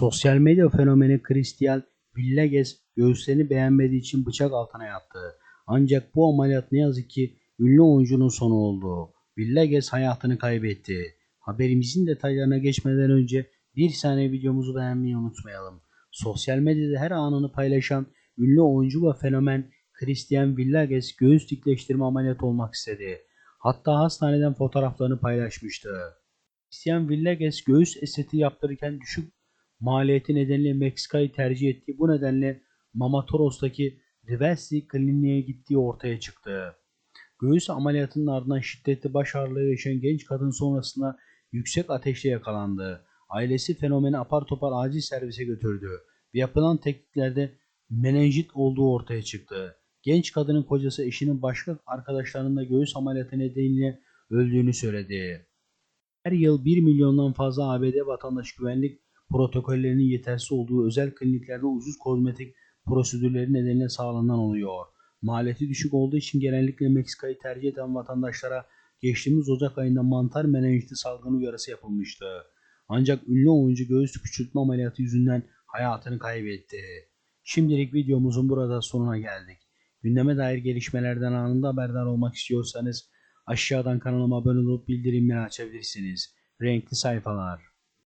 Sosyal medya fenomeni Christian Villegas göğüslerini beğenmediği için bıçak altına yattı. Ancak bu ameliyat ne yazık ki ünlü oyuncunun sonu oldu. Villegas hayatını kaybetti. Haberimizin detaylarına geçmeden önce bir saniye videomuzu beğenmeyi unutmayalım. Sosyal medyada her anını paylaşan ünlü oyuncu ve fenomen Christian Villegas göğüs dikleştirme ameliyatı olmak istedi. Hatta hastaneden fotoğraflarını paylaşmıştı. Christian Villegas göğüs estetiği yaptırırken düşük maliyeti nedeniyle Meksika'yı tercih ettiği bu nedenle Mamatoros'taki Rivesi kliniğe gittiği ortaya çıktı. Göğüs ameliyatının ardından şiddetli baş ağrıları yaşayan genç kadın sonrasında yüksek ateşle yakalandı. Ailesi fenomeni apar topar acil servise götürdü yapılan tekniklerde menenjit olduğu ortaya çıktı. Genç kadının kocası eşinin başka arkadaşlarının da göğüs ameliyatı nedeniyle öldüğünü söyledi. Her yıl 1 milyondan fazla ABD vatandaş güvenlik protokollerinin yetersiz olduğu özel kliniklerde ucuz kozmetik prosedürleri nedeniyle sağlanan oluyor. Maliyeti düşük olduğu için genellikle Meksika'yı tercih eden vatandaşlara geçtiğimiz Ocak ayında mantar menenjiti salgını uyarısı yapılmıştı. Ancak ünlü oyuncu göğüs küçültme ameliyatı yüzünden hayatını kaybetti. Şimdilik videomuzun burada sonuna geldik. Gündeme dair gelişmelerden anında haberdar olmak istiyorsanız aşağıdan kanalıma abone olup bildirimleri açabilirsiniz. Renkli sayfalar.